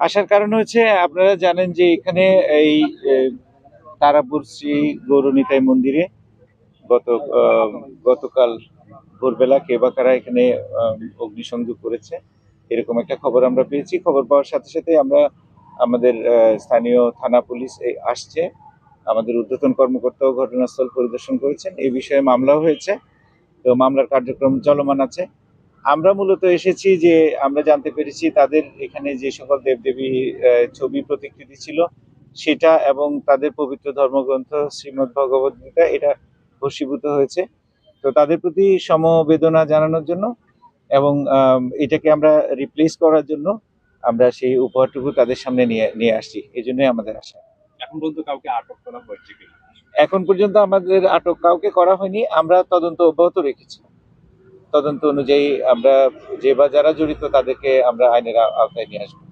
আসার কারণ হচ্ছে আপনারা জানেন যে এখানে এই তারাপুর শ্রী গৌরনিতাই মন্দিরে গত গতকাল ভোরবেলা কে বা কারা এখানে অগ্নিসংযোগ করেছে, এরকম একটা খবর আমরা পেয়েছি। খবর পাওয়ার সাথে সাথে আমরা, আমাদের স্থানীয় থানা পুলিশ আসছে। আমাদের ঊর্ধ্বতন কর্মকর্তাও ঘটনাস্থল পরিদর্শন করেছেন। এই বিষয়ে মামলাও হয়েছে। তো মামলার কার্যক্রম চলমান আছে। আমরা মূলত এসেছি যে আমরা জানতে পেরেছি তাদের এখানে যে সকল দেবদেবী ছবি প্রতিকৃতি ছিল সেটা এবং তাদের পবিত্র ধর্মগ্রন্থ শ্রীমদ্ ভগবদ গীতা এটা ভস্মীভূত হয়েছে। তো তাদের প্রতি সমবেদনা জানানোর জন্য এবং এটাকে আমরা রিপ্লেস করার জন্য আমরা সেই উপহারটুকু তাদের সামনে নিয়ে নিয়ে আসছি। এই জন্যই আমাদের আশা। এখন পর্যন্ত কাউকে আটক করা হয়েছে এখন পর্যন্ত আমাদের আটক কাউকে করা হয়নি আমরা তদন্ত অব্যাহত রেখেছি। তদন্ত অনুযায়ী আমরা যে বা যারা জড়িত তাদেরকে আমরা আইনের আওতায় নিয়ে আসব।